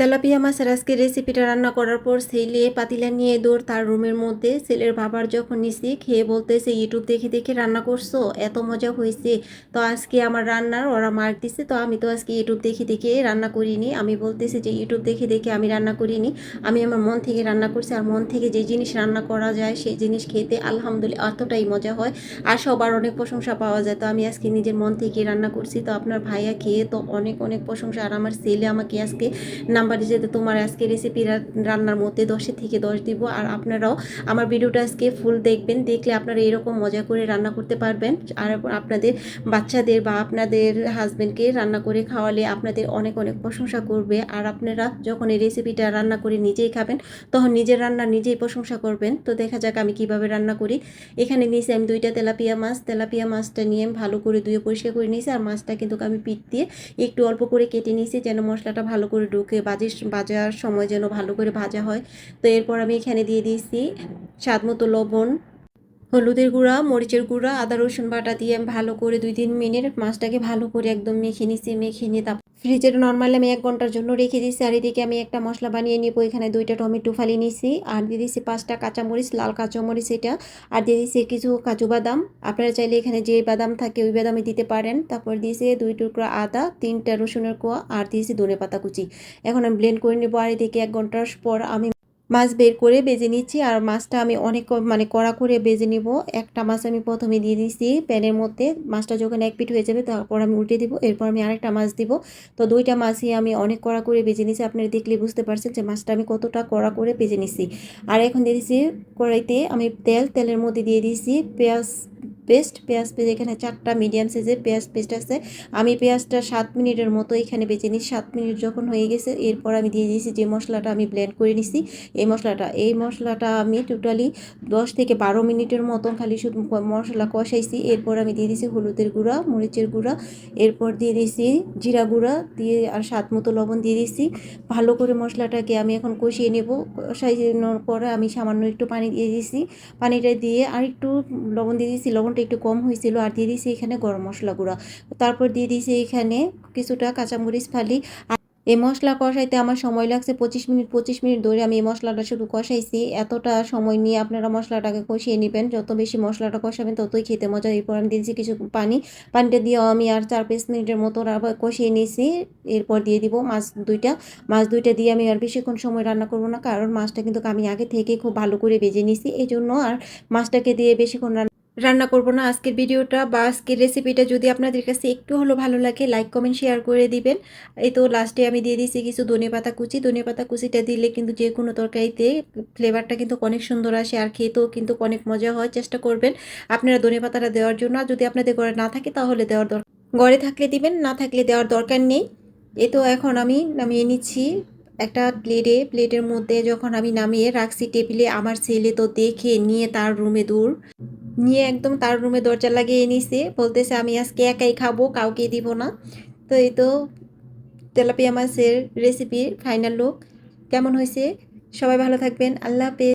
Tilapia মাছের আজকে রেসিপিটা রান্না করার পর ছেলে পাতিলা নিয়ে দৌড় তার রুমের মধ্যে। ছেলের বাবার যখন নিছি খেয়ে বলতেছে, ইউটিউব দেখে দেখে রান্না করছ? এত মজা হয়েছে। তো আজকে আমার রান্নার ওরা মার্ক দিছে, তো আমি তো আজকে ইউটিউব দেখে দেখে রান্না করিনি। আমি বলতেছি যে ইউটিউব দেখে দেখে আমি রান্না করিনি। আমি আমার মন থেকে রান্না করছি আর মন থেকে যে জিনিস রান্না করা যায়, সেই জিনিস খেতে আলহামদুলিল্লাহ এতটাই মজা হয় আর সবার অনেক প্রশংসা পাওয়া যায়। তো আমি আজকে নিজের মন থেকে রান্না করছি। তো আপনার ভাইয়া খেয়ে তো অনেক অনেক প্রশংসা। আর আমার ছেলে আমাকে আজকে নাম্বার দিয়েছে তোমার আজকে রেসিপি রান্নার মধ্যে দশে থেকে দশ দিব। আর আপনারাও আমার ভিডিওটা আজকে ফুল দেখবেন, দেখলে আপনারা এরকম মজা করে রান্না করতে পারবেন। আর আপনাদের বাচ্চাদের বা আপনাদের হাজব্যান্ডকে রান্না করে খাওয়ালে আপনাদের অনেক অনেক প্রশংসা করবে। আর আপনারা যখন এই রেসিপিটা রান্না করে নিজেই খাবেন, তখন নিজের রান্না নিজেই প্রশংসা করবেন। তো দেখা যাক আমি কীভাবে রান্না করি। এখানে নিয়েছি আমি দুইটা তেলাপিয়া মাছ। তেলাপিয়া মাছটা নিয়ে ভালো করে ধুয়ে পরিষ্কার করে নিয়েছি। আর মাছটা কিন্তু আমি পিট দিয়ে একটু অল্প করে কেটে নিয়েছি, যেন মশলাটা ভালো করে ঢুকে বাজির বাজার সময় যেন ভালো করে ভাজা হয়। তো এরপর আমি এখানে দিয়ে দিয়েছি স্বাদ মতো লবণ, হলুদের গুঁড়া, মরিচের গুঁড়া, আদা রসুন বাটা দিয়ে ভালো করে দুই তিন মিনিট মাছটাকে ভালো করে একদম মেখে নিছি, মেখে নিয়ে তারপর ফ্রিজের নর্মালি আমি এক ঘণ্টার জন্য রেখে দিয়েছি, আর এদিকে আমি একটা মশলা বানিয়ে নিব। এখানে দুইটা টমেটো ফালি নিয়েছি, আর দিয়ে দিয়েছি পাঁচটা কাঁচামরিচ, লাল কাঁচামরিচ এটা, আর দিয়ে দিয়েছি কিছু কাজু বাদাম। আপনারা চাইলে এখানে যে বাদাম থাকে ওই বাদামে দিতে পারেন। তারপর দিয়েছি দুই টুকরো আদা, তিনটা রসুনের কোয়া, আর দিয়েছি ধনে পাতা কুচি। এখন আমি ব্লেন্ড করে নেব, আর এদিকে এক ঘণ্টার পর আমি মাছ বের করে বেজে নিচ্ছি আর মাছটা আমি অনেক মানে কড়া করে বেজে নিব। একটা মাছ আমি প্রথমে দিয়ে দিচ্ছি প্যানের মধ্যে। মাছটা যখন এক পিঠ হয়ে যাবে তারপর আমি উল্টে দিব, এরপর আমি আরেকটা মাছ দিব। তো দুইটা মাছই আমি অনেক কড়া করে বেজে নিচ্ছি আপনারা দেখলে বুঝতে পারছেন যে মাছটা আমি কতটা কড়া করে বেজে নিচ্ছি আর এখন দিয়ে দিচ্ছি কড়াইতে আমি তেল, তেলের মধ্যে দিয়ে দিয়েছি পেঁয়াজ পেস্ট, পেঁয়াজ পেস্ট এখানে চারটা মিডিয়াম সাইজের পেঁয়াজ পেস্ট আছে। আমি পেঁয়াজটা সাত মিনিটের মতো এখানে বেজে নিই সাত মিনিট যখন হয়ে গেছে, এরপর আমি দিয়ে দিয়েছি যে মশলাটা আমি ব্লেন্ড করে নিছি। এই মশলাটা এই মশলাটা আমি টোটালি দশ থেকে বারো মিনিটের মতন খালি শুধু মশলা কষাইছি। এরপর আমি দিয়ে দিয়েছি হলুদের গুঁড়া, মরিচের গুঁড়া। এরপর দিয়ে দিয়েছি জিরা গুঁড়া দিয়ে আর স্বাদ মতো লবণ দিয়ে দিয়েছি। ভালো করে মশলাটাকে আমি এখন কষিয়ে নেব। কষানোর পরে আমি সামান্য একটু পানি দিয়ে দিয়েছি। পানিটা দিয়ে আর একটু লবণ দিয়ে দিয়েছি। লবণটা একটু কম হয়েছিল আর দিয়ে দিয়েছি এখানে গরম মশলা গুঁড়া। তারপর দিয়ে দিয়েছি এখানে কিছুটা কাঁচামরিচ ফালি। এই মশলা কষাইতে আমার সময় লাগছে পঁচিশ মিনিট পঁচিশ মিনিট ধরে আমি এই মশলাটা শুধু কষাইছি। এতটা সময় নিয়ে আপনারা মশলাটাকে কষিয়ে নেবেন। যত বেশি মশলাটা কষাবেন ততই খেতে মজা এরপর আমি দিয়েছি কিছু পানি। পানিটা দিয়ে আমি আর চার পাঁচ মিনিটের মতো আবার কষিয়ে নিয়েছি। এরপর দিয়ে দিব মাছ দুইটা। মাছ দুইটা দিয়ে আমি আর বেশিক্ষণ সময় রান্না করব না। কারণ মাছটা কিন্তু আমি আগে থেকে খুব ভালো করে ভেজে নিয়েছি। এই জন্য আর মাছটাকে দিয়ে বেশিক্ষণ রান্না রান্না করব না। আজকের ভিডিওটা বা আজকের রেসিপিটা যদি আপনাদের কাছে একটু হলো ভালো লাগে লাইক কমেন্ট শেয়ার করে দিবেন। এই তো লাস্টে আমি দিয়ে দিয়েছি কিছু ধনে পাতা কুচি। ধনে পাতা কুচিটা দিলে কিন্তু যে কোনো তরকারিতে ফ্লেভারটা কিন্তু অনেক সুন্দর আসে আর খেতেও কিন্তু অনেক মজা হয়। চেষ্টা করবেন আপনারা ধনে পাতাটা দেওয়ার জন্য। যদি আপনাদের ঘরে না থাকে তাহলে দেওয়ার দরকার ঘরে থাকলে দিবেন, না থাকলে দেওয়ার দরকার নেই। এ তো এখন আমি নামিয়ে নিচ্ছি একটা প্লেটে প্লেটের মধ্যে যখন আমি নামিয়ে রাখছি টেবিলে, আমার ছেলে তো দেখে নিয়ে তার রুমে দূর নিয়ে একদম তার রুমে দরজা লাগিয়ে নিছে। বলতেছে, আমি আজকে একাই খাব কাউকে দিব না। তো এই তো তেলাপিয়া মাছের রেসিপির ফাইনাল লুক কেমন হয়েছে? সবাই ভালো থাকবেন। আল্লাহ হাফেজ।